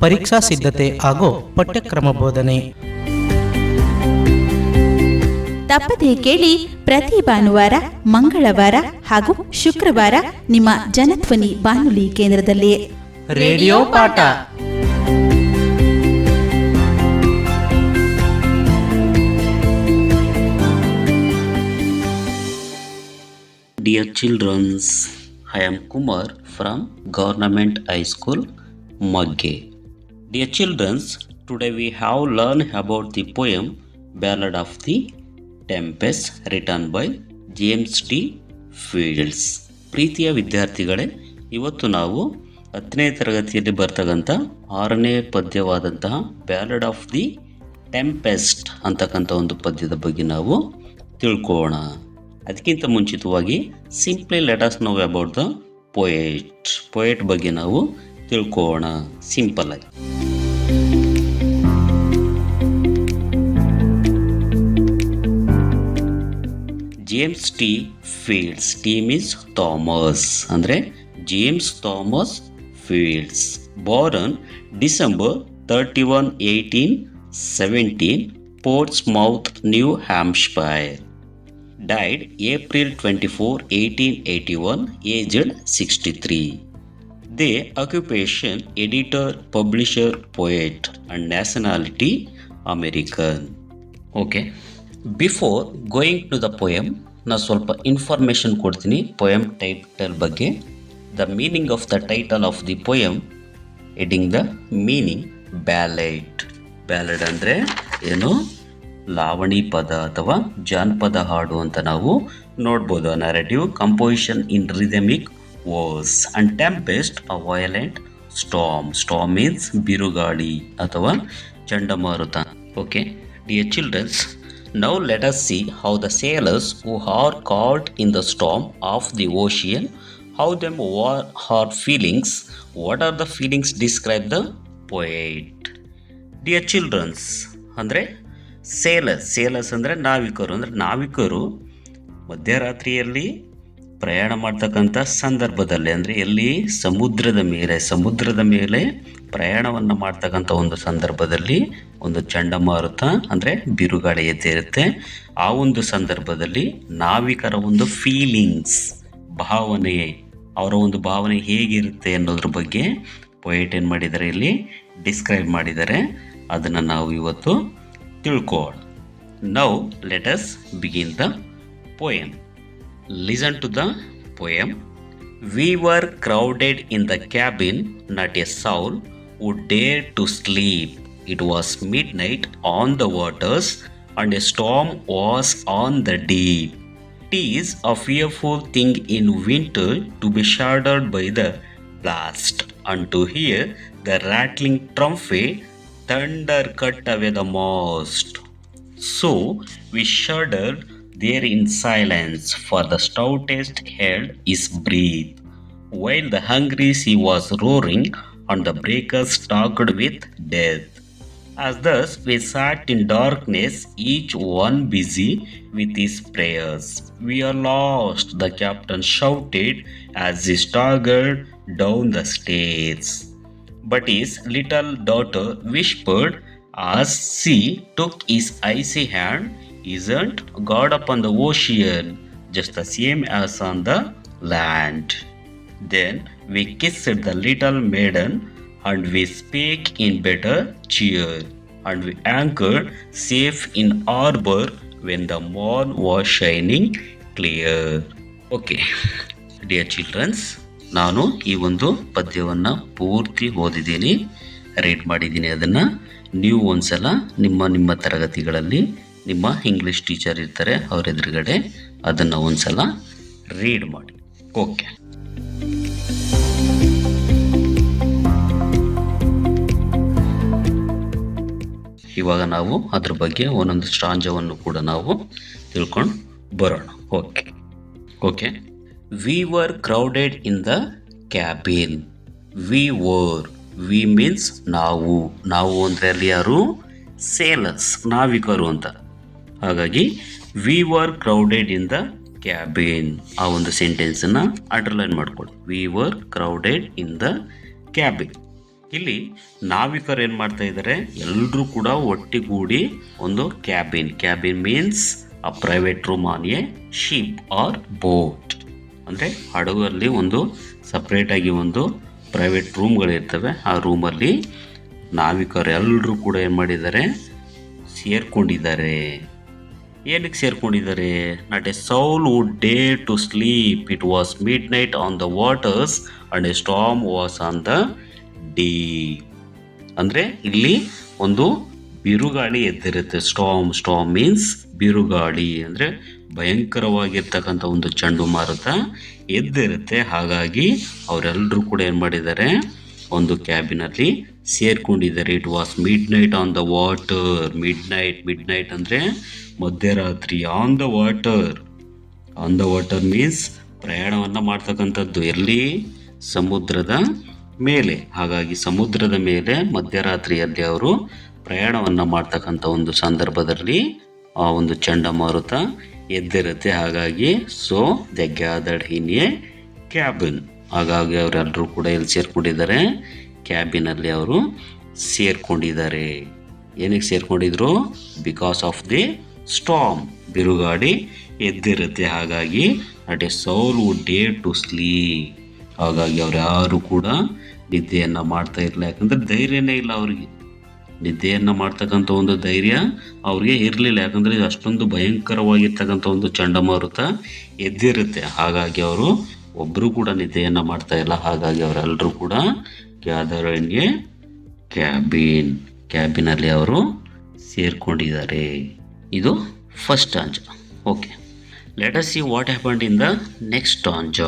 ಪರೀಕ್ಷಾ ಸಿದ್ಧತೆ ಹಾಗೂ ಪಠ್ಯಕ್ರಮ ಬೋಧನೆ. ತಪ್ಪದೇ ಕೇಳಿ ಪ್ರತಿ ಭಾನುವಾರ ಮಂಗಳವಾರ ಹಾಗೂ ಶುಕ್ರವಾರ ನಿಮ್ಮ ಜನಧ್ವನಿ ಬಾನುಲಿ ಕೇಂದ್ರದಲ್ಲಿ ರೇಡಿಯೋ ಪಾಠ. Dear childrens I am Kumar from government High School, Magge. Dear childrens, today we have learned about the poem Ballad of the Tempest written by James T Fields ಪ್ರೀತಿಯ ವಿದ್ಯಾರ್ಥಿಗಳೇ ಇವತ್ತು ನಾವು ಹತ್ತನೇ ತರಗತಿಯಲ್ಲಿ ಬರ್ತಕ್ಕಂಥ ಆರನೇ ಪದ್ಯವಾದಂತಹ ಬ್ಯಾಲಡ್ ಆಫ್ ದಿ ಟೆಂಪೆಸ್ಟ್ ಅಂತಕ್ಕಂಥ ಒಂದು ಪದ್ಯದ ಬಗ್ಗೆ ನಾವು ತಿಳ್ಕೋಣ ಅದಕ್ಕಿಂತ ಮುಂಚಿತವಾಗಿ simply let's know about the poet poet ಬಗ್ಗೆ ನಾವು ತಿಳ್ಕೋಣ ಸಿಂಪಲ್ ಆಗಿ. James T Fields team is Thomas ಅಂದರೆ James Thomas Fields born December thirty one eighteen seventeen Portsmouth New Hampshire died April 24, 1881, aged 63. Their occupation editor, publisher, poet, and nationality American. Okay before going to the poem ನಾನು ಸ್ವಲ್ಪ information ಕೊಡ್ತೀನಿ poem title ಬಗ್ಗೆ. The meaning of the title of the poem heading the meaning ballad ballad ಅಂದರೆ ಏನು? ಲಾವಣಿ ಪದ ಅಥವಾ ಜಾನಪದ ಹಾಡು ಅಂತ ನಾವು ನೋಡ್ಬೋದು. Narrative composition in rhythmic verse and tempest a violent storm storm means ಬಿರುಗಾಳಿ ಅಥವಾ ಚಂಡಮಾರುತ. Okay dear childrens now let us see how the sailors who are called in the storm of the ocean how them war are feelings what are the feelings describe the poet dear childrens ಅಂದರೆ sailors sailors ಅಂದರೆ ನಾವಿಕರು ಅಂದರೆ ನಾವಿಕರು ಮಧ್ಯರಾತ್ರಿಯಲ್ಲಿ ಪ್ರಯಾಣ ಮಾಡ್ತಕ್ಕಂಥ ಸಂದರ್ಭದಲ್ಲಿ ಅಂದರೆ ಎಲ್ಲಿ ಸಮುದ್ರದ ಮೇಲೆ ಸಮುದ್ರದ ಮೇಲೆ ಪ್ರಯಾಣವನ್ನು ಮಾಡ್ತಕ್ಕಂಥ ಒಂದು ಸಂದರ್ಭದಲ್ಲಿ ಒಂದು ಚಂಡಮಾರುತ ಅಂದರೆ ಬಿರುಗಾಳಿ ಎದ್ದಿರುತ್ತೆ ಆ ಒಂದು ಸಂದರ್ಭದಲ್ಲಿ ನಾವಿಕರ ಒಂದು ಫೀಲಿಂಗ್ಸ್ ಭಾವನೆ ಅವರ ಒಂದು ಭಾವನೆ ಹೇಗಿರುತ್ತೆ ಅನ್ನೋದ್ರ ಬಗ್ಗೆ ಪೊಯೆಟ್ ಏನು ಮಾಡಿದ್ದಾರೆ ಇಲ್ಲಿ? ಡಿಸ್ಕ್ರೈಬ್ ಮಾಡಿದ್ದಾರೆ. ಅದನ್ನು ನಾವು ಇವತ್ತು ತಿಳ್ಕೋಣ now let us begin the poem listen to the poem we were crowded in the cabin not a soul would dare to sleep. It was midnight on the waters, and a storm was on the deep. It is a fearful thing in winter to be shuddered by the blast, and to hear the rattling trumpet thunder cut away the most. So we shudder there in silence, for the stoutest held his breath, while the hungry sea was roaring and the breakers talked with death. As thus we sat in darkness, each one busy with his prayers. We are lost, the captain shouted as he staggered down the stairs. But his little daughter whispered as she took his icy hand, Isn't God upon the ocean just the same as on the land? Then we kissed the little maiden, and we spake in better cheer, and we anchored safe in harbor when the morn was shining clear. Okay dear childrens ನಾನು ಈ ಒಂದು ಪದ್ಯವನ್ನು ಪೂರ್ತಿ ಓದಿದ್ದೀನಿ. Read ಮಾಡಿದ್ದೀನಿ ಅದನ್ನು. ನೀವು ಒಂದ್ಸಲ ನಿಮ್ಮ ನಿಮ್ಮ ತರಗತಿಗಳಲ್ಲಿ ನಿಮ್ಮ ಇಂಗ್ಲೀಷ್ ಟೀಚರ್ ಇರ್ತಾರೆ ಅವ್ರ ಎದುರುಗಡೆ ಅದನ್ನು ಒಂದ್ಸಲ ರೀಡ್ ಮಾಡಿ. ಓಕೆ ಇವಾಗ ನಾವು ಅದ್ರ ಬಗ್ಗೆ ಒಂದೊಂದು ಸ್ಟಾಂಜವನ್ನು ಕೂಡ ನಾವು ತಿಳ್ಕೊಂಡು ಬರೋಣ. Okay okay we were crowded in the cabin we were we means ನಾವು. ನಾವು ಅಂದರೆ ಅಲ್ಲಿ ಯಾರು? ಸೇಲರ್ಸ್ ನಾವಿಕರು ಅಂತ. ಹಾಗಾಗಿ we were crowded in the cabin ಆ ಒಂದು ಸೆಂಟೆನ್ಸನ್ನು ಅಂಡರ್ಲೈನ್ ಮಾಡ್ಕೊಳ್ಳಿ. We were crowded in the cabin ಇಲ್ಲಿ ನಾವಿಕರು ಏನು ಮಾಡ್ತಾ ಇದ್ದಾರೆ ಎಲ್ಲರೂ ಕೂಡ ಒಟ್ಟಿಗೂಡಿ ಒಂದು cabin cabin means a private room on a ship or boat ಅಂದರೆ ಹಡಗಲ್ಲಿ ಒಂದು ಸಪ್ರೇಟಾಗಿ ಒಂದು ಪ್ರೈವೇಟ್ ರೂಮ್ಗಳಿರ್ತವೆ ಆ ರೂಮಲ್ಲಿ ನಾವಿಕರು ಎಲ್ಲರೂ ಕೂಡ ಏನು ಮಾಡಿದ್ದಾರೆ, ಸೇರ್ಕೊಂಡಿದ್ದಾರೆ. ಏನಕ್ಕೆ ಸೇರ್ಕೊಂಡಿದ್ದಾರೆ? Not a soul would dare to sleep it was midnight on the waters and a storm was on the deep. ಅಂದರೆ ಇಲ್ಲಿ ಒಂದು ಬಿರುಗಾಳಿ ಎದ್ದಿರುತ್ತೆ. ಸ್ಟಾಮ್ ಸ್ಟಾಮ್ ಮೀನ್ಸ್ ಬಿರುಗಾಳಿ ಅಂದರೆ ಭಯಂಕರವಾಗಿರ್ತಕ್ಕಂಥ ಒಂದು ಚಂಡುಮಾರುತ ಎದ್ದಿರುತ್ತೆ. ಹಾಗಾಗಿ ಅವರೆಲ್ಲರೂ ಕೂಡ ಏನು ಮಾಡಿದ್ದಾರೆ, ಒಂದು ಕ್ಯಾಬಿನಲ್ಲಿ ಸೇರ್ಕೊಂಡಿದ್ದಾರೆ. It was midnight on the water midnight midnight ಅಂದರೆ ಮಧ್ಯರಾತ್ರಿ on the water on the water means ಪ್ರಯಾಣವನ್ನು ಮಾಡ್ತಕ್ಕಂಥದ್ದು. ಎಲ್ಲಿ? ಸಮುದ್ರದ ಮೇಲೆ, ಹಾಗಾಗಿ ಸಮುದ್ರದ ಮೇಲೆ ಮಧ್ಯರಾತ್ರಿಯಲ್ಲಿ ಅವರು ಪ್ರಯಾಣವನ್ನು ಮಾಡ್ತಕ್ಕಂಥ ಒಂದು ಸಂದರ್ಭದಲ್ಲಿ ಆ ಒಂದು ಚಂಡಮಾರುತ ಎದ್ದಿರುತ್ತೆ. ಹಾಗಾಗಿ so the gathered in a cabin. ಹಾಗಾಗಿ ಅವರೆಲ್ಲರೂ ಕೂಡ ಎಲ್ಲಿ ಸೇರ್ಕೊಂಡಿದ್ದಾರೆ. ಕ್ಯಾಬಿನಲ್ಲಿ ಅವರು ಸೇರ್ಕೊಂಡಿದ್ದಾರೆ. ಏನಕ್ಕೆ ಸೇರ್ಕೊಂಡಿದ್ರು? ಬಿಕಾಸ್ ಆಫ್ ದಿ ಸ್ಟಾಮ್ ಬಿರುಗಾಡಿ ಎದ್ದಿರುತ್ತೆ. ಹಾಗಾಗಿ at a soul dare to sleep ಹಾಗಾಗಿ ಅವ್ರು ಯಾರು ಕೂಡ ನಿದ್ದೆಯನ್ನು ಮಾಡ್ತಾ ಇರಲಿಲ್ಲ. ಯಾಕಂದರೆ ಧೈರ್ಯನೇ ಇಲ್ಲ ಅವರಿಗೆ. ನಿದ್ದೆಯನ್ನು ಮಾಡ್ತಕ್ಕಂಥ ಒಂದು ಧೈರ್ಯ ಅವ್ರಿಗೆ ಇರಲಿಲ್ಲ. ಯಾಕಂದರೆ ಅಷ್ಟೊಂದು ಭಯಂಕರವಾಗಿರ್ತಕ್ಕಂಥ ಒಂದು ಚಂಡಮಾರುತ ಎದ್ದಿರುತ್ತೆ. ಹಾಗಾಗಿ ಅವರು ಒಬ್ಬರು ಕೂಡ ನಿದ್ದೆಯನ್ನು ಮಾಡ್ತಾ ಇಲ್ಲ. ಹಾಗಾಗಿ ಅವರೆಲ್ಲರೂ ಕೂಡ ಗ್ಯಾದರಣ್ಯ ಕ್ಯಾಬಿನ್, ಕ್ಯಾಬಿನಲ್ಲಿ ಅವರು ಸೇರಿಕೊಂಡಿದ್ದಾರೆ. ಇದು first ಆಂಜ okay. Let us see what happened in the next ಆಂಜ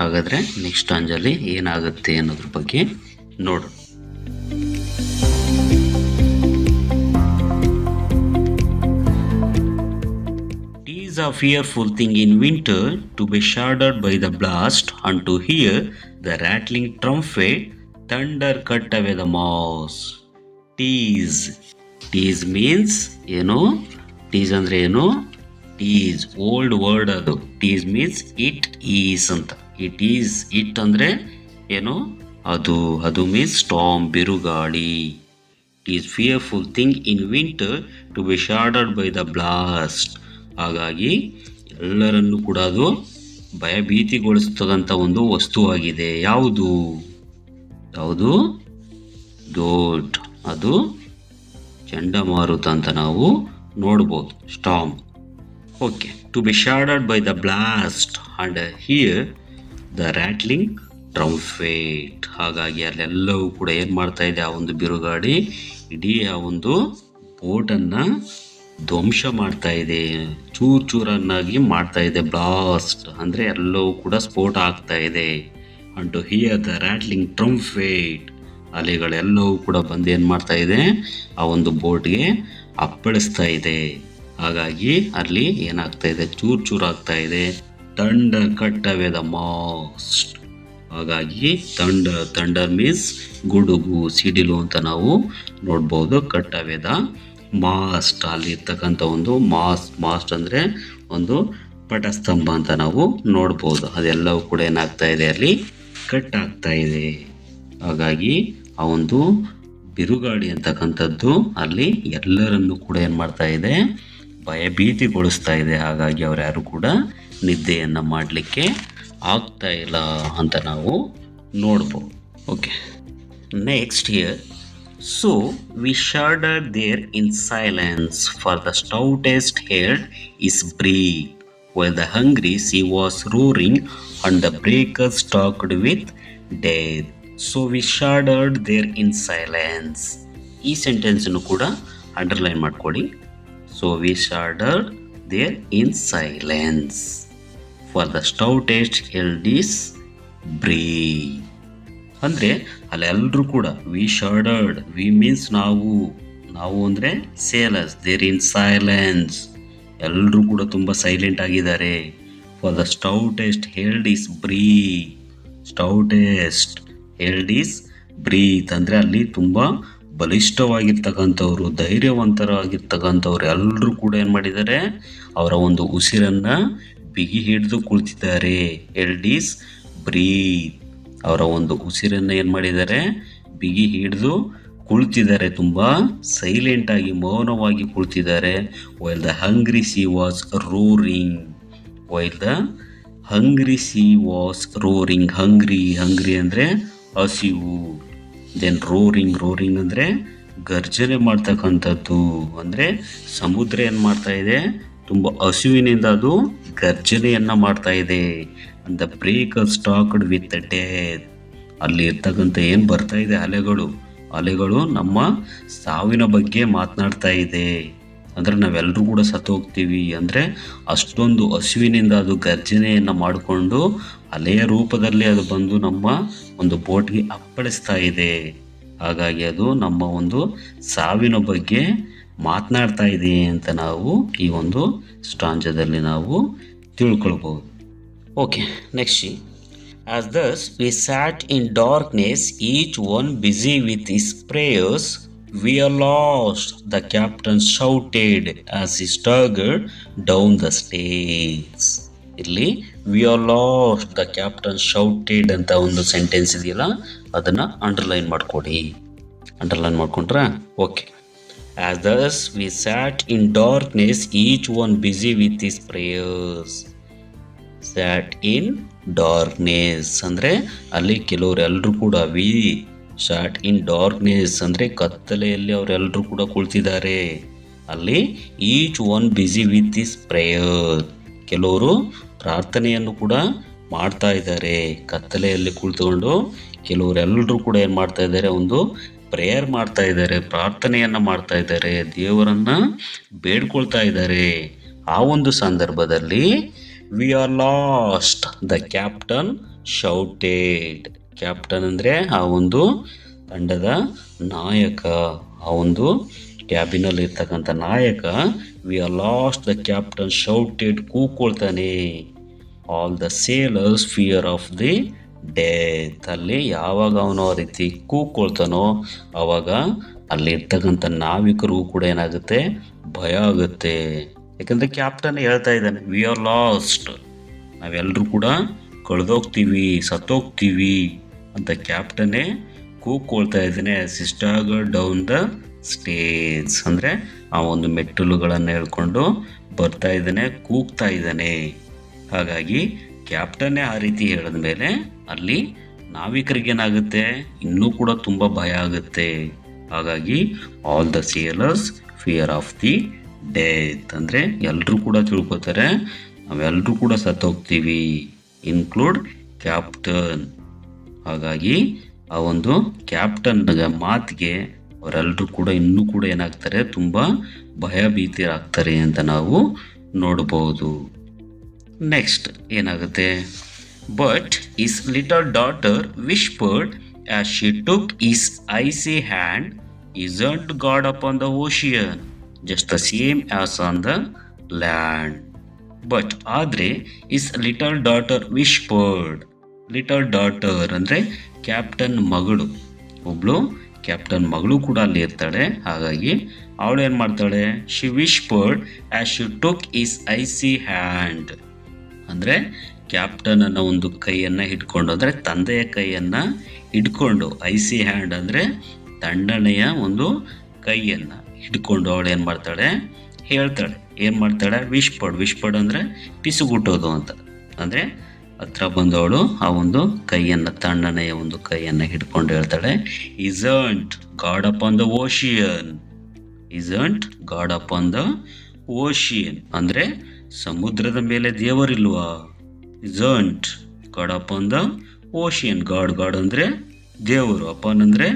ಹಾಗಾದರೆ ನೆಕ್ಸ್ಟ್ ಅಂಜಲಿ ಏನಾಗುತ್ತೆ ಅನ್ನೋದ್ರ ಬಗ್ಗೆ ನೋಡೋಣ is a fearful thing in winter to be shuddered by the blast and to hear the rattling trumpet thunder cut away the mouse. Tease. Tease means ಏನು tease ಅಂದರೆ ಏನು tease old word ಅದು tease means it is ಅಂತ it is it ಅಂದರೆ ಏನು? ಅದು ಅದು means storm ಬಿರುಗಾಳಿ. Is fearful thing in winter to be shattered by the blast ಹಾಗಾಗಿ ಎಲ್ಲರನ್ನು ಕೂಡ ಅದು ಭಯಭೀತಿಗೊಳಿಸ್ತದಂಥ ಒಂದು ವಸ್ತುವಾಗಿದೆ ಯಾವುದು? ಯಾವುದು? ದೊಡ್ಡ, ಅದು ಚಂಡಮಾರುತ ಅಂತ ನಾವು ನೋಡ್ಬೋದು storm okay to be shattered by the blast and hear the rattling trumpet ಹಾಗಾಗಿ ಅಲ್ಲೆಲ್ಲವೂ ಕೂಡ ಏನು ಮಾಡ್ತಾ ಇದೆ ಆ ಒಂದು ಬಿರುಗಾಡಿ ಇಡೀ ಆ ಒಂದು ಬೋಟನ್ನು ಧ್ವಂಸ ಮಾಡ್ತಾ ಇದೆ. ಚೂರು ಚೂರನ್ನಾಗಿ ಮಾಡ್ತಾ ಇದೆ ಬ್ಲಾಸ್ಟ್. ಅಂದರೆ ಎಲ್ಲವೂ ಕೂಡ ಸ್ಫೋಟ ಆಗ್ತಾ ಇದೆ. And to hear the rattling trumpet ಅಲೆಗಳೆಲ್ಲವೂ ಕೂಡ ಬಂದು ಏನು ಮಾಡ್ತಾ ಇದೆ? ಆ ಒಂದು ಬೋಟ್ಗೆ ಅಪ್ಪಳಿಸ್ತಾ ಇದೆ. ಹಾಗಾಗಿ ಅಲ್ಲಿ ಏನಾಗ್ತಾ ಇದೆ? ಚೂರು ಚೂರು ಆಗ್ತಾ ಇದೆ. ತಂಡ ಕಟ್ಟವೆ ದ ಮಾಸ್ಟ್ ಹಾಗಾಗಿ ತಂಡ ತಂಡರ್ ಮೀನ್ಸ್ ಗುಡುಗು, ಸಿಡಿಲು ಅಂತ ನಾವು ನೋಡ್ಬೋದು. ಕಟ್ಟವೆದ ಮಾಸ್ಟ್ ಅಲ್ಲಿ ಇರ್ತಕ್ಕಂಥ ಒಂದು ಮಾಸ್ ಮಾಸ್ಟ್ ಅಂದರೆ ಒಂದು ಪಟಸ್ತಂಭ ಅಂತ ನಾವು ನೋಡ್ಬೋದು. ಅದೆಲ್ಲವೂ ಕೂಡ ಏನಾಗ್ತಾ ಇದೆ ಅಲ್ಲಿ? ಕಟ್ ಆಗ್ತಾ ಇದೆ. ಹಾಗಾಗಿ ಆ ಒಂದು ಬಿರುಗಾಳಿ ಅಂತಕ್ಕಂಥದ್ದು ಅಲ್ಲಿ ಎಲ್ಲರನ್ನು ಕೂಡ ಏನು ಮಾಡ್ತಾ ಇದೆ? ಭಯಭೀತಿಗೊಳಿಸ್ತಾ ಇದೆ. ಹಾಗಾಗಿ ಅವ್ರು ಯಾರು ಕೂಡ ನಿದ್ದೆಯನ್ನು ಮಾಡಲಿಕ್ಕೆ ಆಗ್ತಾ ಇಲ್ಲ ಅಂತ ನಾವು ನೋಡ್ಬೋದು. Okay next ear so we shudder there in silence for the stoutest held his breath while the hungry sea was roaring and the breakers talked with death. So we shuddered there in silence ಈ ಸೆಂಟೆನ್ಸನ್ನು ಕೂಡ underline ಮಾಡ್ಕೊಳ್ಳಿ. So we shuddered there in silence for the stoutest held his breath ಅಂದರೆ ಅಲ್ಲೆಲ್ಲರೂ ಕೂಡ V ಶರ್ಡರ್ಡ್ V means ನಾವು ನಾವು ಅಂದರೆ ಸೇಲರ್ಸ್ ದೇರ್ ಇನ್ ಸೈಲೆನ್ಸ್ ಎಲ್ಲರೂ ಕೂಡ ತುಂಬ ಸೈಲೆಂಟ್ ಆಗಿದ್ದಾರೆ. For the stoutest held is breath stoutest held is breath ಅಂದರೆ ಅಲ್ಲಿ ತುಂಬ ಬಲಿಷ್ಠವಾಗಿರ್ತಕ್ಕಂಥವ್ರು, ಧೈರ್ಯವಂತರಾಗಿರ್ತಕ್ಕಂಥವ್ರು ಎಲ್ಲರೂ ಕೂಡ ಏನು ಮಾಡಿದ್ದಾರೆ, ಅವರ ಒಂದು ಉಸಿರನ್ನು ಬಿಗಿ ಹಿಡಿದು ಕುಳಿತಿದ್ದಾರೆ. ಎಲ್ಡೀಸ್ ಬ್ರೀತ್ ಅವರ ಒಂದು ಉಸಿರನ್ನು ಏನು ಮಾಡಿದ್ದಾರೆ? ಬಿಗಿ ಹಿಡಿದು ಕುಳಿತಿದ್ದಾರೆ. ತುಂಬ ಸೈಲೆಂಟಾಗಿ ಮೌನವಾಗಿ ಕುಳಿತಿದ್ದಾರೆ. While the hungry sea was roaring while the hungry sea was roaring hungry hungry ಅಂದರೆ ಹಸಿವು. ದೆನ್ ರೋರಿಂಗ್ ರೋರಿಂಗ್ ಅಂದರೆ ಗರ್ಜನೆ ಮಾಡ್ತಕ್ಕಂಥದ್ದು. ಅಂದರೆ ಸಮುದ್ರ ಏನು ಮಾಡ್ತಾ ಇದೆ? ತುಂಬ ಹಸಿವಿನಿಂದ ಅದು ಗರ್ಜನೆಯನ್ನು ಮಾಡ್ತಾ ಇದೆ ಅಂತ ಬ್ರೇಕ್ ಸ್ಟಾಕ್ಡ್ ವಿತ್ ಡೆತ್. ಅಲ್ಲಿ ಇರ್ತಕ್ಕಂಥ ಏನು ಬರ್ತಾ ಇದೆ ಅಲೆಗಳು? ಅಲೆಗಳು ನಮ್ಮ ಸಾವಿನ ಬಗ್ಗೆ ಮಾತನಾಡ್ತಾ ಇದೆ. ಅಂದರೆ ನಾವೆಲ್ಲರೂ ಕೂಡ ಸತ್ತು ಹೋಗ್ತೀವಿ ಅಂದರೆ ಅಷ್ಟೊಂದು ಹಸಿವಿನಿಂದ ಅದು ಗರ್ಜನೆಯನ್ನು ಮಾಡಿಕೊಂಡು ಅಲೆಯ ರೂಪದಲ್ಲಿ ಅದು ಬಂದು ನಮ್ಮ ಒಂದು ಬೋಟ್ಗೆ ಅಪ್ಪಳಿಸ್ತಾ ಇದೆ. ಹಾಗಾಗಿ ಅದು ನಮ್ಮ ಒಂದು ಸಾವಿನ ಬಗ್ಗೆ ಮಾತನಾಡ್ತಾ ಇದೀನಿ ಅಂತ ನಾವು ಈ ಒಂದು ಸ್ಟಾಂಜದಲ್ಲಿ ನಾವು ತಿಳ್ಕೊಳ್ಬೋದು. Okay next as thus we sat in darkness each one busy with his prayers we are lost the captain shouted as he staggered down the stairs ಇಲ್ಲಿ we are lost the captain shouted ಅಂತ ಒಂದು sentence ಇದೆಯಲ್ಲ, ಅದನ್ನು underline ಮಾಡಿಕೊಡಿ. Underline ಮಾಡ್ಕೊಂಡ್ರೆ? Okay as we we sat in darkness each one with with prayers. Sat in darkness ಅಂದರೆ ಅಲ್ಲಿ ಕೆಲವರು ಎಲ್ಲರೂ ಕೂಡ ವಿ ಶಾಟ್ ಇನ್ ಡಾರ್ಕ್ನೆಸ್ ಅಂದರೆ ಕತ್ತಲೆಯಲ್ಲಿ ಅವರೆಲ್ಲರೂ ಕೂಡ ಕುಳಿತಿದ್ದಾರೆ. ಅಲ್ಲಿ each one busy with his prayer ಕೆಲವರು ಪ್ರಾರ್ಥನೆಯನ್ನು ಕೂಡ ಮಾಡ್ತಾ ಇದ್ದಾರೆ. ಕತ್ತಲೆಯಲ್ಲಿ ಕುಳಿತುಕೊಂಡು ಕೆಲವರೆಲ್ಲರೂ ಕೂಡ ಏನು ಮಾಡ್ತಾ ಇದ್ದಾರೆ? ಒಂದು ಪ್ರೇಯರ್ ಮಾಡ್ತಾ ಇದ್ದಾರೆ, ಪ್ರಾರ್ಥನೆಯನ್ನು ಮಾಡ್ತಾ ಇದ್ದಾರೆ, ದೇವರನ್ನ ಬೇಡ್ಕೊಳ್ತಾ ಇದ್ದಾರೆ. ಆ ಒಂದು ಸಂದರ್ಭದಲ್ಲಿ we are lost the captain shouted captain ಅಂದರೆ ಆ ಒಂದು ತಂಡದ ನಾಯಕ, ಆ ಒಂದು ಕ್ಯಾಬಿನಲ್ಲಿ ಇರ್ತಕ್ಕಂಥ ನಾಯಕ we are lost the captain shouted ಕೂಕೊಳ್ತಾನೆ all the sailors fear of the death ಅಲ್ಲಿ ಯಾವಾಗ ಅವನು ಆ ರೀತಿ ಕೂಕೊಳ್ತಾನೋ ಆವಾಗ ಅಲ್ಲಿ ಇರ್ತಕ್ಕಂಥ ನಾವಿಕರಿಗೂ ಕೂಡ ಏನಾಗುತ್ತೆ? ಭಯ ಆಗುತ್ತೆ. ಯಾಕಂದರೆ ಕ್ಯಾಪ್ಟನ್ ಹೇಳ್ತಾ ಇದ್ದಾನೆ ವಿ ಆರ್ ಲಾಸ್ಟ್ ನಾವೆಲ್ಲರೂ ಕೂಡ ಕಳೆದೋಗ್ತೀವಿ, ಸತ್ತೋಗ್ತೀವಿ ಅಂತ ಕ್ಯಾಪ್ಟನ್ನೇ ಕೂಗ್ಕೊಳ್ತಾ ಇದ್ದಾನೆ ಸಿಸ್ಟಾಗ ಡೌನ್ ದ ಸ್ಟೇಜ್. ಅಂದರೆ ಆ ಒಂದು ಮೆಟ್ಟಲುಗಳನ್ನು ಹೇಳ್ಕೊಂಡು ಬರ್ತಾ ಇದ್ದಾನೆ, ಕೂಗ್ತಾ ಇದ್ದಾನೆ. ಹಾಗಾಗಿ ಕ್ಯಾಪ್ಟನ್ನೇ ಆ ರೀತಿ ಹೇಳಿದ ಮೇಲೆ ಅಲ್ಲಿ ನಾವಿಕರಿಗೇನಾಗುತ್ತೆ? ಇನ್ನೂ ಕೂಡ ತುಂಬ ಭಯ ಆಗುತ್ತೆ. ಹಾಗಾಗಿ all the sailors fear of the death ಅಂದರೆ ಎಲ್ಲರೂ ಕೂಡ ತಿಳ್ಕೊತಾರೆ. ನಾವೆಲ್ಲರೂ ಕೂಡ ಸತ್ತೋಗ್ತೀವಿ. ಇನ್ಕ್ಲೂಡ್ ಕ್ಯಾಪ್ಟನ್ ಹಾಗಾಗಿ ಆ ಒಂದು ಕ್ಯಾಪ್ಟನ್ ಮಾತಿಗೆ ಅವರೆಲ್ಲರೂ ಕೂಡ ಇನ್ನೂ ಕೂಡ ಏನಾಗ್ತಾರೆ? ತುಂಬ ಭಯಭೀತರಾಗ್ತಾರೆ ಅಂತ ನಾವು ನೋಡಬಹುದು ನೆಕ್ಸ್ಟ್ ಏನಾಗುತ್ತೆ? But his little daughter whispered as she took his C hand isn't God upon the ocean just the same as on the land but ಆದರೆ his little daughter whispered little daughter ಅಂದರೆ captain ಮಗಳು. ಒಬ್ಳು captain ಮಗಳು ಕೂಡ ಅಲ್ಲಿ ಇರ್ತಾಳೆ. ಹಾಗಾಗಿ ಅವಳು ಏನು ಮಾಡ್ತಾಳೆ? She whispered as she took his C hand ಅಂದರೆ ಕ್ಯಾಪ್ಟನ್ ಅನ್ನೋ ಒಂದು ಕೈಯನ್ನು ಹಿಡ್ಕೊಂಡು, ಅಂದರೆ ತಂದೆಯ ಕೈಯನ್ನು ಹಿಡ್ಕೊಂಡು, ಐಸಿ ಹ್ಯಾಂಡ್ ಅಂದರೆ ತಂಡನೆಯ ಒಂದು ಕೈಯನ್ನು ಹಿಡ್ಕೊಂಡು ಅವಳು ಏನು ಮಾಡ್ತಾಳೆ? ಹೇಳ್ತಾಳೆ. ಏನು ಮಾಡ್ತಾಳೆ? ವಿಶ್ಪಡ್ ವಿಶ್ಪಡ್ ಅಂದರೆ ಪಿಸುಗುಟ್ಟೋದು ಅಂತ. ಅಂದರೆ ಹತ್ರ ಬಂದವಳು ಆ ಒಂದು ಕೈಯನ್ನು ತಣ್ಣನೆಯ ಒಂದು ಕೈಯನ್ನು ಹಿಡ್ಕೊಂಡು ಹೇಳ್ತಾಳೆ isn't God upon the ocean isn't God upon the ocean ಅಂದರೆ ಸಮುದ್ರದ ಮೇಲೆ ದೇವರಿಲ್ವಾ? Isn't God upon the ocean God God ಅಂದರೆ ದೇವರು ಅಪಾನ್ ಅಂದರೆ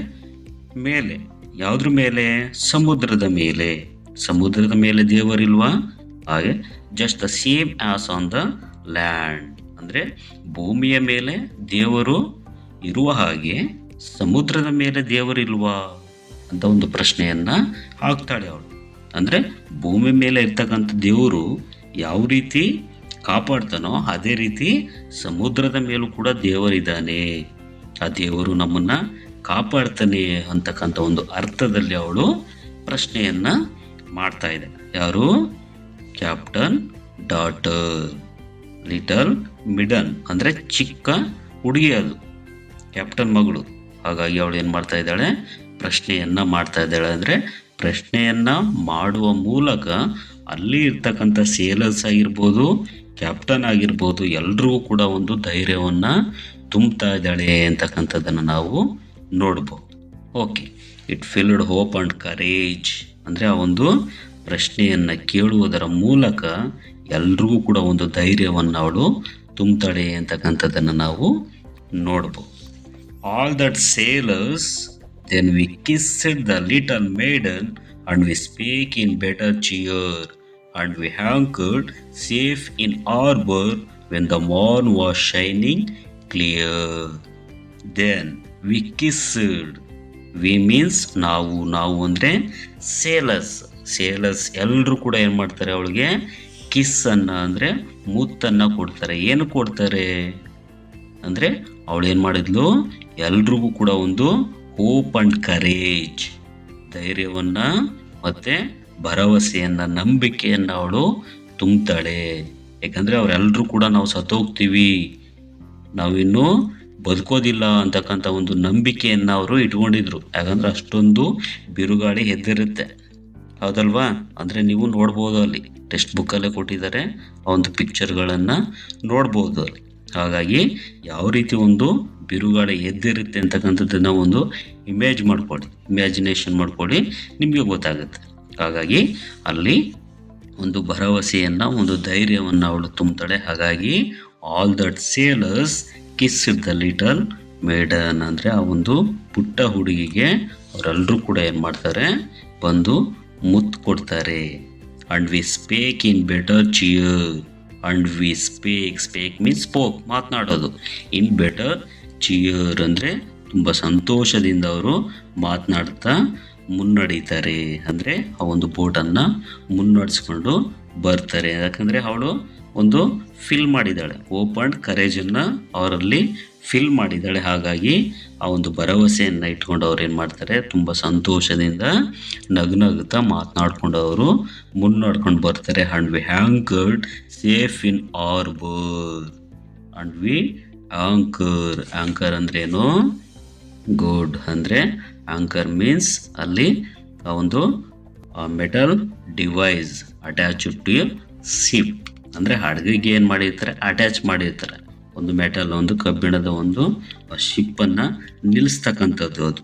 ಮೇಲೆ. ಯಾವುದ್ರ ಮೇಲೆ? ಸಮುದ್ರದ ಮೇಲೆ. ಸಮುದ್ರದ ಮೇಲೆ ದೇವರಿಲ್ವಾ? ಹಾಗೆ just the same as on the land ಅಂದರೆ ಭೂಮಿಯ ಮೇಲೆ ದೇವರು ಇರುವ ಹಾಗೆ ಸಮುದ್ರದ ಮೇಲೆ ದೇವರಿಲ್ವಾ? ಅಂತ ಒಂದು ಪ್ರಶ್ನೆಯನ್ನು ಹಾಕ್ತಾಳೆ ಅವಳು. ಅಂದರೆ ಭೂಮಿ ಮೇಲೆ ಇರ್ತಕ್ಕಂಥ ದೇವರು ಯಾವ ರೀತಿ ಕಾಪಾಡ್ತಾನೋ ಅದೇ ರೀತಿ ಸಮುದ್ರದ ಮೇಲೂ ಕೂಡ ದೇವರಿದ್ದಾನೆ. ಆ ದೇವರು ನಮ್ಮನ್ನ ಕಾಪಾಡ್ತಾನೆ ಅಂತಕ್ಕಂಥ ಒಂದು ಅರ್ಥದಲ್ಲಿ ಅವಳು ಪ್ರಶ್ನೆಯನ್ನ ಮಾಡ್ತಾ ಇದೆ. ಯಾರು? Captain daughter. ಲಿಟಲ್ ಮಿಡನ್, ಅಂದ್ರೆ ಚಿಕ್ಕ ಹುಡುಗಿ ಅದು. ಕ್ಯಾಪ್ಟನ್ ಮಗಳು. ಹಾಗಾಗಿ ಅವಳು ಏನು ಮಾಡ್ತಾ ಇದ್ದಾಳೆ? ಪ್ರಶ್ನೆಯನ್ನ ಮಾಡ್ತಾ ಇದ್ದಾಳೆ. ಅಂದ್ರೆ ಪ್ರಶ್ನೆಯನ್ನ ಮಾಡುವ ಮೂಲಕ ಅಲ್ಲಿ ಇರ್ತಕ್ಕಂಥ ಸೇಲರ್ಸ್ ಆಗಿರ್ಬೋದು ಕ್ಯಾಪ್ಟನ್ ಆಗಿರ್ಬೋದು, ಎಲ್ರಿಗೂ ಕೂಡ ಒಂದು ಧೈರ್ಯವನ್ನು ತುಂಬ್ತಾ ಇದ್ದಾಳೆ ಅಂತಕ್ಕಂಥದ್ದನ್ನು ನಾವು ನೋಡ್ಬೋದು. Okay it filled hope and courage ಅಂದರೆ ಆ ಒಂದು ಪ್ರಶ್ನೆಯನ್ನು ಕೇಳುವುದರ ಮೂಲಕ ಎಲ್ರಿಗೂ ಕೂಡ ಒಂದು ಧೈರ್ಯವನ್ನು ಅವಳು ತುಂಬ್ತಾಳೆ ಅಂತಕ್ಕಂಥದ್ದನ್ನು ನಾವು ನೋಡ್ಬೋದು. All that sailors then we kissed the little maiden and we speak in better cheer and we anchored safe in harbour when the morn was shining clear then we kissed we means ನಾವು ನಾವು ಅಂದರೆ ಸೇಲಸ್ ಸೇಲಸ್ ಎಲ್ಲರೂ ಕೂಡ ಏನು ಮಾಡ್ತಾರೆ ಅವಳಿಗೆ? ಕಿಸ್ಸನ್ನು ಅಂದರೆ ಮುತ್ತನ್ನು ಕೊಡ್ತಾರೆ. ಏನು ಕೊಡ್ತಾರೆ? ಅಂದರೆ ಅವಳು ಏನು ಮಾಡಿದ್ಲು? ಎಲ್ರಿಗೂ ಕೂಡ ಒಂದು ಹೋಪ್ ಅಂಡ್ ಕರೇಜ್ ಧೈರ್ಯವನ್ನ ಮತ್ತೆ ಭರವಸೆಯನ್ನ, ನಂಬಿಕೆಯನ್ನ ಅವಳು ತುಂಬ್ತಾಳೆ. ಯಾಕಂದ್ರೆ ಅವರೆಲ್ಲರೂ ಕೂಡ ನಾವು ಸತ್ತೋಗ್ತೀವಿ. ನಾವಿನ್ನು ಬದುಕೋದಿಲ್ಲ ಅಂತಕ್ಕಂಥ ಒಂದು ನಂಬಿಕೆಯನ್ನ ಅವರು ಇಟ್ಕೊಂಡಿದ್ರು. ಯಾಕಂದ್ರೆ ಅಷ್ಟೊಂದು ಬಿರುಗಾಳಿ ಎದ್ದಿರುತ್ತೆ. ಹೌದಲ್ವಾ? ಅಂದರೆ ನೀವು ನೋಡ್ಬೋದು ಅಲ್ಲಿ. ಟೆಕ್ಸ್ಟ್ ಬುಕ್ಕಲ್ಲೇ ಕೊಟ್ಟಿದ್ದಾರೆ. ಆ ಒಂದು ಪಿಕ್ಚರ್ಗಳನ್ನು ನೋಡ್ಬೋದು ಅಲ್ಲಿ. ಹಾಗಾಗಿ ಯಾವ ರೀತಿ ಒಂದು ಬಿರುಗಾಳಿ ಎದ್ದಿರುತ್ತೆ ಅಂತಕ್ಕಂಥದ್ದನ್ನು ಒಂದು ಇಮೇಜ್ ಮಾಡ್ಕೊಳ್ಳಿ ಇಮ್ಯಾಜಿನೇಷನ್ ಮಾಡ್ಕೊಳ್ಳಿ, ನಿಮಗೆ ಗೊತ್ತಾಗುತ್ತೆ. ಹಾಗಾಗಿ ಅಲ್ಲಿ ಒಂದು ಭರವಸೆಯನ್ನು, ಒಂದು ಧೈರ್ಯವನ್ನು ಅವಳು ತುಂಬ್ತಾಳೆ. ಹಾಗಾಗಿ all that sailors kiss the little maiden ಅಂದರೆ ಆ ಒಂದು ಪುಟ್ಟ ಹುಡುಗಿಗೆ ಅವರೆಲ್ಲರೂ ಕೂಡ ಏನು ಮಾಡ್ತಾರೆ? ಬಂದು ಮುತ್ತು ಕೊಡ್ತಾರೆ. And we spake in better cheer and we spake spake means spoke ಮಾತನಾಡೋದು. In better cheer ಅಂದರೆ ತುಂಬ ಸಂತೋಷದಿಂದ ಅವರು ಮಾತನಾಡ್ತಾ ಮುನ್ನಡೀತಾರೆ. ಅಂದರೆ ಆ ಒಂದು ಬೋಟನ್ನು ಮುನ್ನಡೆಸ್ಕೊಂಡು ಬರ್ತಾರೆ. ಯಾಕಂದರೆ ಅವಳು ಒಂದು ಫಿಲ್ ಮಾಡಿದ್ದಾಳೆ. ಓಪನ್ ಕರೇಜನ್ನು ಅವರಲ್ಲಿ ಫಿಲ್ ಮಾಡಿದ್ದಾಳೆ. ಹಾಗಾಗಿ ಆ ಒಂದು ಭರವಸೆಯನ್ನು ಇಟ್ಕೊಂಡು ಅವ್ರು ಏನು ಮಾಡ್ತಾರೆ, ತುಂಬ ಸಂತೋಷದಿಂದ ನಗುನಗುತ್ತಾ ಮಾತನಾಡ್ಕೊಂಡು ಅವರು ಮುನ್ನಡ್ಕೊಂಡು ಬರ್ತಾರೆ. And we anchored safe in harbour and we anchor anchor ಅಂದ್ರೇನು ಗುಡ್ ಅಂದರೆ ಆಂಕರ್ ಮೀನ್ಸ್ ಅಲ್ಲಿ ಒಂದು metal device attach to ship ಅಂದರೆ ಹಡಗಿಗೆ ಏನು ಮಾಡಿರ್ತಾರೆ? ಅಟ್ಯಾಚ್ ಮಾಡಿರ್ತಾರೆ. ಒಂದು ಮೆಟಲ್ ಒಂದು ಕಬ್ಬಿಣದ ಒಂದು ಶಿಪ್ಪನ್ನು ನಿಲ್ಲಿಸ್ತಕ್ಕಂಥದ್ದು ಅದು.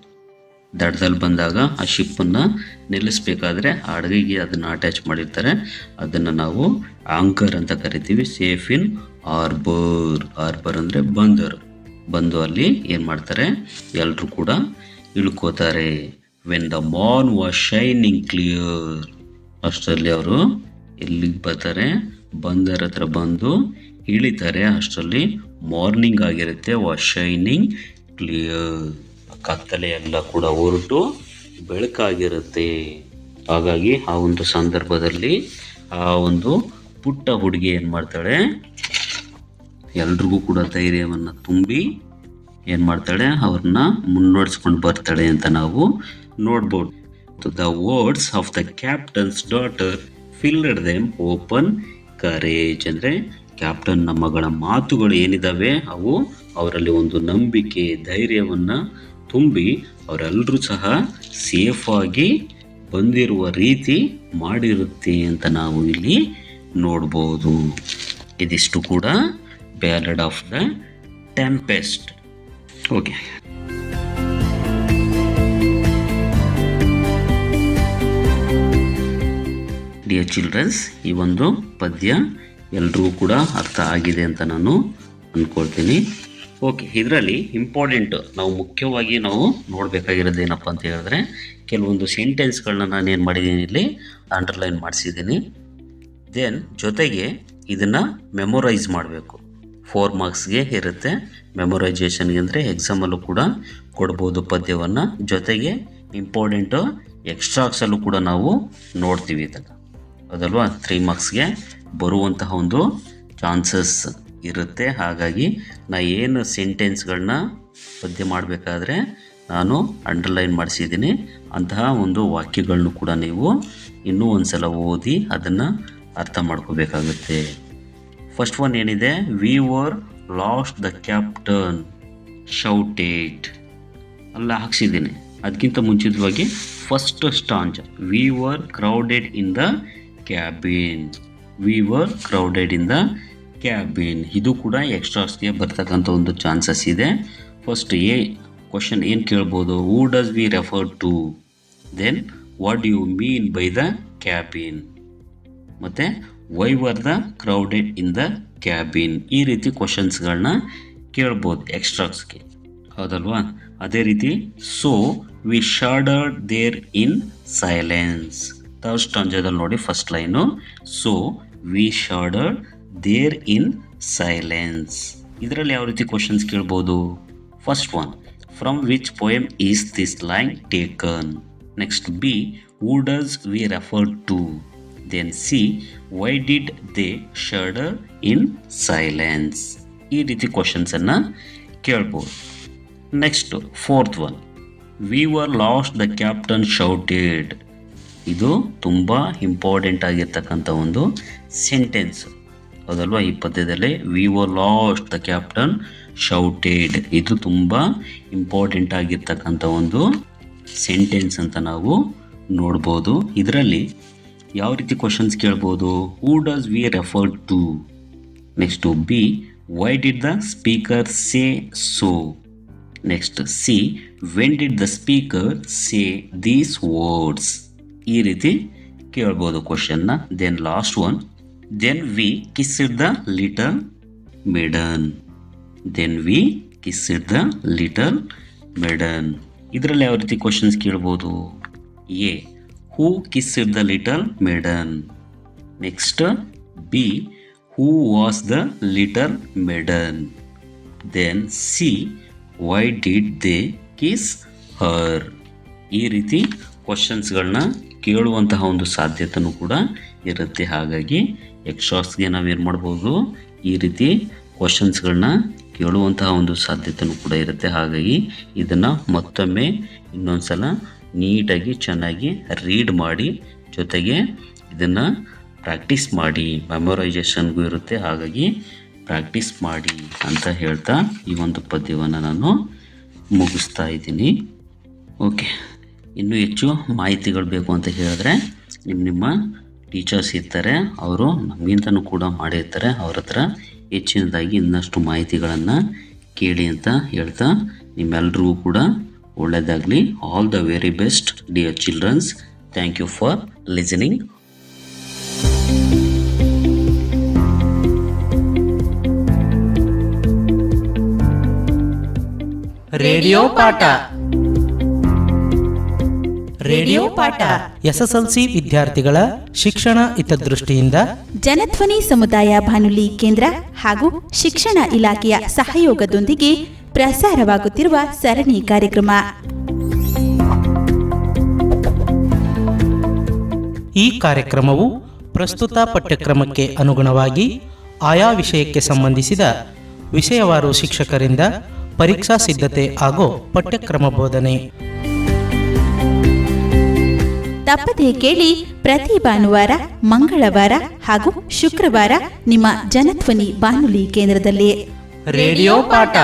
ದಡದಲ್ಲಿ ಬಂದಾಗ ಆ ಶಿಪ್ಪನ್ನು ನಿಲ್ಲಿಸ್ಬೇಕಾದ್ರೆ ಹಡಗಿಗೆ ಅದನ್ನು ಅಟ್ಯಾಚ್ ಮಾಡಿರ್ತಾರೆ. ಅದನ್ನು ನಾವು ಆಂಕರ್ ಅಂತ ಕರಿತೀವಿ. ಸೇಫ್ ಇನ್ ಆರ್ಬರ್ ಆರ್ಬರ್ ಅಂದರೆ ಬಂದರು. ಬಂದು ಅಲ್ಲಿ ಏನು ಮಾಡ್ತಾರೆ? ಎಲ್ಲರೂ ಕೂಡ ಇಳ್ಕೋತಾರೆ. When the morn was shining clear ಅಷ್ಟರಲ್ಲಿ ಅವರು ಎಲ್ಲಿಗೆ ಬರ್ತಾರೆ? ಬಂದರ ಹತ್ರ ಬಂದು ಇಳಿತಾರೆ. ಅಷ್ಟರಲ್ಲಿ ಮಾರ್ನಿಂಗ್ ಆಗಿರುತ್ತೆ. ವಾಸ್ ಶೈನಿಂಗ್ ಕ್ಲಿಯರ್ ಕತ್ತಲೆ ಎಲ್ಲ ಕೂಡ ಹೊರಟು ಬೆಳಕಾಗಿರುತ್ತೆ. ಹಾಗಾಗಿ ಆ ಒಂದು ಸಂದರ್ಭದಲ್ಲಿ ಆ ಒಂದು ಪುಟ್ಟ ಹುಡುಗಿ ಏನು ಮಾಡ್ತಾಳೆ? ಎಲ್ರಿಗೂ ಕೂಡ ಧೈರ್ಯವನ್ನು ತುಂಬಿ ಏನು ಮಾಡ್ತಾಳೆ? ಅವ್ರನ್ನ ಮುನ್ನಡೆಸ್ಕೊಂಡು ಬರ್ತಾಳೆ ಅಂತ ನಾವು ನೋಡ್ಬೋದು. The words of the captain's daughter filled them open courage ಅಂದರೆ ಕ್ಯಾಪ್ಟನ್ನ ಮಗಳ ಮಾತುಗಳು ಏನಿದಾವೆ? ಅವು ಅವರಲ್ಲಿ ಒಂದು ನಂಬಿಕೆ, ಧೈರ್ಯವನ್ನು ತುಂಬಿ ಅವರೆಲ್ಲರೂ ಸಹ ಸೇಫಾಗಿ ಬಂದಿರುವ ರೀತಿ ಮಾಡಿರುತ್ತೆ ಅಂತ ನಾವು ಇಲ್ಲಿ ನೋಡ್ಬೋದು. ಇದಿಷ್ಟು ಕೂಡ ballad of the tempest okay dear childrens ಈ ಒಂದು ಪದ್ಯ ಎಲ್ರಿಗೂ ಕೂಡ ಅರ್ಥ ಆಗಿದೆ ಅಂತ ನಾನು ಅಂದ್ಕೊಳ್ತೀನಿ ಓಕೆ ಇದರಲ್ಲಿ ಇಂಪಾರ್ಟೆಂಟ್ ನಾವು ಮುಖ್ಯವಾಗಿ ನಾವು ನೋಡಬೇಕಾಗಿರೋದು ಏನಪ್ಪ ಅಂತ ಹೇಳಿದ್ರೆ, ಕೆಲವೊಂದು ಸೆಂಟೆನ್ಸ್ಗಳನ್ನ ನಾನು ಏನು ಮಾಡಿದ್ದೀನಿ ಇಲ್ಲಿ ಅಂಡರ್ಲೈನ್ ಮಾಡಿಸಿದ್ದೀನಿ. ದೆನ್ ಜೊತೆಗೆ ಇದನ್ನು ಮೆಮೊರೈಸ್ ಮಾಡಬೇಕು. ಫೋರ್ ಮಾರ್ಕ್ಸ್ಗೆ ಇರುತ್ತೆ. ಮೆಮೊರೈಜೇಷನ್ಗೆ ಅಂದರೆ ಎಕ್ಸಾಮಲ್ಲೂ ಕೂಡ ಕೊಡ್ಬೋದು ಪದ್ಯವನ್ನು. ಜೊತೆಗೆ ಇಂಪಾರ್ಟೆಂಟು ಎಕ್ಸ್ಟ್ರಾಕ್ಸಲ್ಲೂ ಕೂಡ ನಾವು ನೋಡ್ತೀವಿ ಇದನ್ನು. ಅದಲ್ವಾ? ತ್ರೀ ಮಾರ್ಕ್ಸ್ಗೆ ಬರುವಂತಹ ಒಂದು ಚಾನ್ಸಸ್ ಇರುತ್ತೆ. ಹಾಗಾಗಿ ನಾ ಏನು ಸೆಂಟೆನ್ಸ್ಗಳನ್ನ ಪದ್ಯ ಮಾಡಬೇಕಾದ್ರೆ ನಾನು ಅಂಡರ್ಲೈನ್ ಮಾಡಿಸಿದ್ದೀನಿ. ಅಂತಹ ಒಂದು ವಾಕ್ಯಗಳನ್ನು ಕೂಡ ನೀವು ಇನ್ನೂ ಒಂದು ಸಲ ಓದಿ ಅದನ್ನು ಅರ್ಥ ಮಾಡ್ಕೋಬೇಕಾಗುತ್ತೆ. ಫಸ್ಟ್ ಒನ್ ಏನಿದೆ? We were lost the captain shouted ಅಲ್ಲ, ಹಾಕ್ಸಿದ್ದೀನಿ. ಅದಕ್ಕಿಂತ ಮುಂಚಿತವಾಗಿ first stanza we were crowded in the cabin we were crowded in the cabin ಇದು ಕೂಡ ಎಕ್ಸ್ಟ್ರಾಸ್ಗೆ ಬರ್ತಕ್ಕಂಥ ಒಂದು ಚಾನ್ಸಸ್ ಇದೆ. ಫಸ್ಟ್ ಎ ಕ್ವಶನ್ ಏನು ಕೇಳ್ಬೋದು? Who does we refer to then what you mean by the cabin ಮತ್ತು why were the crowded in the cabin ಈ ರೀತಿ ಕ್ವಶನ್ಸ್ಗಳನ್ನ ಕೇಳ್ಬೋದು ಎಕ್ಸ್ಟ್ರಾಕ್ಸ್ಗೆ ಹೌದಲ್ವಾ? ಅದೇ ರೀತಿ so we shudder there in silence third ಸ್ಟಾಂಜದಲ್ಲಿ ನೋಡಿ first line so we shudder there in silence ಇದರಲ್ಲಿ ಯಾವ ರೀತಿ ಕ್ವಶನ್ಸ್ ಕೇಳ್ಬೋದು? First one from which poem is this line taken next B who does we refer to then C why did they shudder in silence ಈ ರೀತಿ ಕ್ವಶನ್ಸನ್ನು ಕೇಳ್ಬೋದು. Next fourth one we were lost the captain shouted ಇದು ತುಂಬ important ಆಗಿರ್ತಕ್ಕಂಥ ಒಂದು sentence ಹೌದಲ್ವಾ ಈ ಪದ್ಯದಲ್ಲಿ we were lost the captain shouted ಇದು ತುಂಬ ಇಂಪಾರ್ಟೆಂಟ್ ಆಗಿರ್ತಕ್ಕಂಥ ಒಂದು ಸೆಂಟೆನ್ಸ್ ಅಂತ ನಾವು ನೋಡ್ಬೋದು. ಇದರಲ್ಲಿ ಯಾವ ರೀತಿ ಕ್ವಶನ್ಸ್ ಕೇಳ್ಬೋದು? Who does we refer to next B why did the speaker say so next C when did the speaker say these words ಈ ರೀತಿ ಕೇಳ್ಬೋದು ಕ್ವಶನ್ನ then last one then we kissed the little maiden then we kissed the little maiden ಇದರಲ್ಲಿ ಯಾವ ರೀತಿ questions ಕೇಳ್ಬೋದು? A who kissed the little maiden next B who was the little maiden then C why did they kiss her ಈ ರೀತಿ ಕ್ವಶನ್ಸ್ಗಳನ್ನ ಕೇಳುವಂತಹ ಒಂದು ಸಾಧ್ಯತೆಯೂ ಕೂಡ ಇರುತ್ತೆ. ಹಾಗಾಗಿ ಎಕ್ಸ್ಟ್ರಾಸ್ಗೆ ನಾವೇನು ಮಾಡ್ಬೋದು? ಈ ರೀತಿ ಕ್ವಶನ್ಸ್ಗಳನ್ನ ಕೇಳುವಂತಹ ಒಂದು ಸಾಧ್ಯತೆಯೂ ಕೂಡ ಇರುತ್ತೆ. ಹಾಗಾಗಿ ಇದನ್ನು ಮತ್ತೊಮ್ಮೆ ಇನ್ನೊಂದು ಸಲ ನೀಟಾಗಿ ಚೆನ್ನಾಗಿ ರೀಡ್ ಮಾಡಿ ಜೊತೆಗೆ ಇದನ್ನು ಪ್ರಾಕ್ಟೀಸ್ ಮಾಡಿ. ಮೆಮೊರೈಸೇಷನ್ಗೂ ಇರುತ್ತೆ. ಹಾಗಾಗಿ ಪ್ರಾಕ್ಟೀಸ್ ಮಾಡಿ ಅಂತ ಹೇಳ್ತಾ ಈ ಒಂದು ಪದ್ಯವನ್ನು ನಾನು ಮುಗಿಸ್ತಾ ಇದ್ದೀನಿ. ಓಕೆ ಇನ್ನೂ ಹೆಚ್ಚು ಮಾಹಿತಿಗಳು ಬೇಕು ಅಂತ ಹೇಳಿದ್ರೆ ನಿಮ್ಮ ನಿಮ್ಮ ಟೀಚರ್ಸ್ ಇರ್ತಾರೆ. ಅವರು ನಮಗಿಂತನೂ ಕೂಡ ಮಾಡಿರ್ತಾರೆ. ಅವ್ರ ಹತ್ರ ಹೆಚ್ಚಿನದಾಗಿ ಇನ್ನಷ್ಟು ಮಾಹಿತಿಗಳನ್ನು ಕೇಳಿ ಅಂತ ಹೇಳ್ತಾ ನಿಮ್ಮೆಲ್ಲರಿಗೂ ಕೂಡ ಒಳ್ಳೆಯದಾಗಲಿ all the very best dear childrens thank you for listening radio ಪಾಠ. ರೇಡಿಯೋ ಪಾಠ. ಎಸ್ಎಸ್ಎಲ್ಸಿ ವಿದ್ಯಾರ್ಥಿಗಳ ಶಿಕ್ಷಣ ಹಿತದೃಷ್ಟಿಯಿಂದ. ಜನಧ್ವನಿ ಸಮುದಾಯ ಬಾನುಲಿ ಕೇಂದ್ರ ಹಾಗೂ ಶಿಕ್ಷಣ ಇಲಾಖೆಯ ಸಹಯೋಗದೊಂದಿಗೆ ಪ್ರಸಾರವಾಗುತ್ತಿರುವ ಸರಣಿ ಕಾರ್ಯಕ್ರಮ. ಈ ಕಾರ್ಯಕ್ರಮವು ಪ್ರಸ್ತುತ ಪಠ್ಯಕ್ರಮಕ್ಕೆ ಅನುಗುಣವಾಗಿ ಆಯಾ ವಿಷಯಕ್ಕೆ ಸಂಬಂಧಿಸಿದ ವಿಷಯವಾರು ಶಿಕ್ಷಕರಿಂದ ಪರೀಕ್ಷಾ ಸಿದ್ಧತೆ ಹಾಗೂ ಪಠ್ಯಕ್ರಮ ಬೋಧನೆ. ತಪ್ಪದೆ ಕೇಳಿ ಪ್ರತಿ ಭಾನುವಾರ ಮಂಗಳವಾರ ಹಾಗೂ ಶುಕ್ರವಾರ ನಿಮ್ಮ ಜನಧ್ವನಿ ಬಾನುಲಿ ಕೇಂದ್ರದಲ್ಲಿ. ರೇಡಿಯೋ ಪಾಠ.